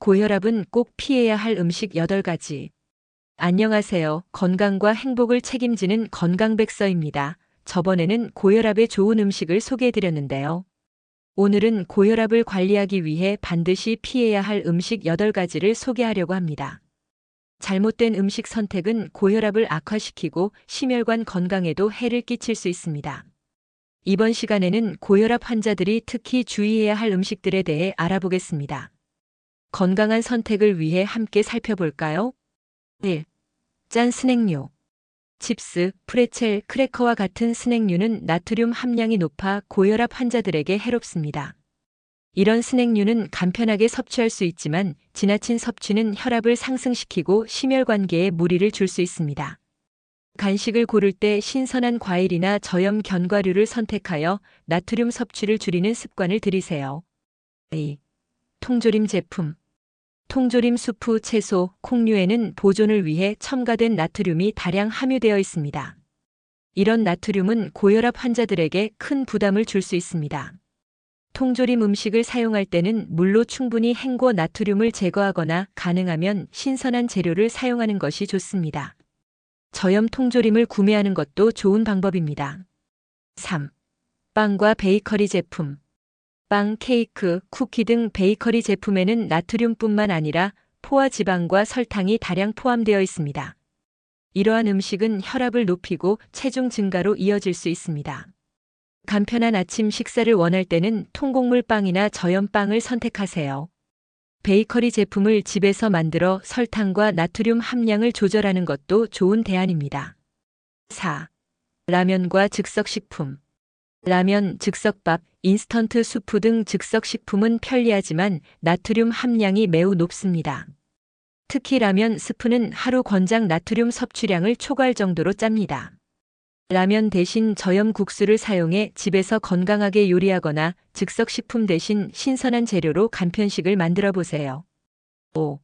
고혈압은 꼭 피해야 할 음식 8가지. 안녕하세요. 건강과 행복을 책임지는 건강백서입니다. 저번에는 고혈압에 좋은 음식을 소개해드렸는데요. 오늘은 고혈압을 관리하기 위해 반드시 피해야 할 음식 8가지를 소개하려고 합니다. 잘못된 음식 선택은 고혈압을 악화시키고 심혈관 건강에도 해를 끼칠 수 있습니다. 이번 시간에는 고혈압 환자들이 특히 주의해야 할 음식들에 대해 알아보겠습니다. 건강한 선택을 위해 함께 살펴볼까요? 1. 짠 스낵류. 칩스, 프레첼, 크래커와 같은 스낵류는 나트륨 함량이 높아 고혈압 환자들에게 해롭습니다. 이런 스낵류는 간편하게 섭취할 수 있지만 지나친 섭취는 혈압을 상승시키고 심혈관계에 무리를 줄 수 있습니다. 간식을 고를 때 신선한 과일이나 저염 견과류를 선택하여 나트륨 섭취를 줄이는 습관을 들이세요. 2. 통조림 제품. 통조림 수프, 채소, 콩류에는 보존을 위해 첨가된 나트륨이 다량 함유되어 있습니다. 이런 나트륨은 고혈압 환자들에게 큰 부담을 줄 수 있습니다. 통조림 음식을 사용할 때는 물로 충분히 헹궈 나트륨을 제거하거나 가능하면 신선한 재료를 사용하는 것이 좋습니다. 저염 통조림을 구매하는 것도 좋은 방법입니다. 3. 빵과 베이커리 제품. 빵, 케이크, 쿠키 등 베이커리 제품에는 나트륨뿐만 아니라 포화 지방과 설탕이 다량 포함되어 있습니다. 이러한 음식은 혈압을 높이고 체중 증가로 이어질 수 있습니다. 간편한 아침 식사를 원할 때는 통곡물 빵이나 저염 빵을 선택하세요. 베이커리 제품을 집에서 만들어 설탕과 나트륨 함량을 조절하는 것도 좋은 대안입니다. 4. 라면과 즉석식품. 라면, 즉석밥, 인스턴트 수프 등 즉석식품은 편리하지만 나트륨 함량이 매우 높습니다. 특히 라면 스프는 하루 권장 나트륨 섭취량을 초과할 정도로 짭니다. 라면 대신 저염 국수를 사용해 집에서 건강하게 요리하거나 즉석식품 대신 신선한 재료로 간편식을 만들어 보세요. 5.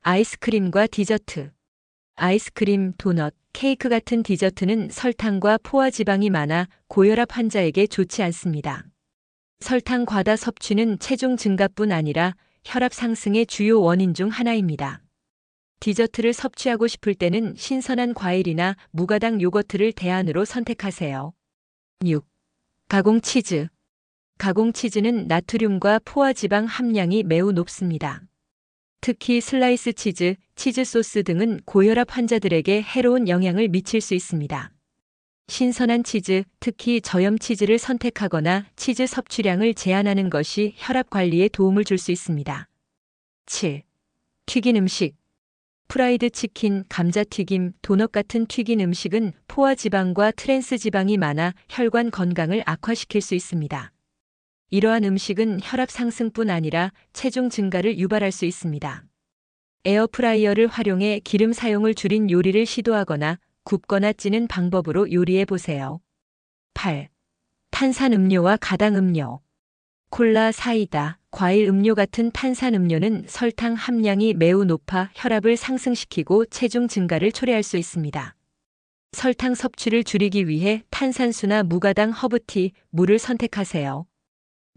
아이스크림과 디저트. 아이스크림, 도넛, 케이크 같은 디저트는 설탕과 포화 지방이 많아 고혈압 환자에게 좋지 않습니다. 설탕 과다 섭취는 체중 증가뿐 아니라 혈압 상승의 주요 원인 중 하나입니다. 디저트를 섭취하고 싶을 때는 신선한 과일이나 무가당 요거트를 대안으로 선택하세요. 6. 가공 치즈. 가공 치즈는 나트륨과 포화 지방 함량이 매우 높습니다. 특히 슬라이스 치즈, 치즈 소스 등은 고혈압 환자들에게 해로운 영향을 미칠 수 있습니다. 신선한 치즈, 특히 저염 치즈를 선택하거나 치즈 섭취량을 제한하는 것이 혈압 관리에 도움을 줄 수 있습니다. 7. 튀긴 음식. 프라이드 치킨, 감자튀김, 도넛 같은 튀긴 음식은 포화 지방과 트랜스 지방이 많아 혈관 건강을 악화시킬 수 있습니다. 이러한 음식은 혈압 상승뿐 아니라 체중 증가를 유발할 수 있습니다. 에어프라이어를 활용해 기름 사용을 줄인 요리를 시도하거나 굽거나 찌는 방법으로 요리해 보세요. 8. 탄산 음료와 가당 음료. 콜라, 사이다, 과일 음료 같은 탄산 음료는 설탕 함량이 매우 높아 혈압을 상승시키고 체중 증가를 초래할 수 있습니다. 설탕 섭취를 줄이기 위해 탄산수나 무가당 허브티, 물을 선택하세요.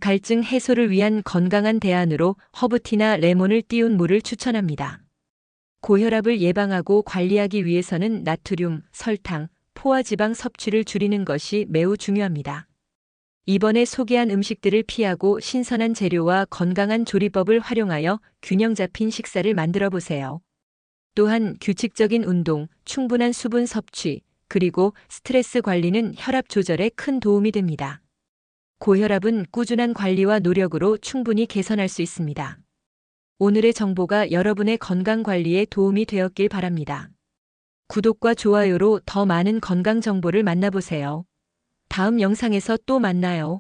갈증 해소를 위한 건강한 대안으로 허브티나 레몬을 띄운 물을 추천합니다. 고혈압을 예방하고 관리하기 위해서는 나트륨, 설탕, 포화지방 섭취를 줄이는 것이 매우 중요합니다. 이번에 소개한 음식들을 피하고 신선한 재료와 건강한 조리법을 활용하여 균형 잡힌 식사를 만들어 보세요. 또한 규칙적인 운동, 충분한 수분 섭취, 그리고 스트레스 관리는 혈압 조절에 큰 도움이 됩니다. 고혈압은 꾸준한 관리와 노력으로 충분히 개선할 수 있습니다. 오늘의 정보가 여러분의 건강 관리에 도움이 되었길 바랍니다. 구독과 좋아요로 더 많은 건강 정보를 만나보세요. 다음 영상에서 또 만나요.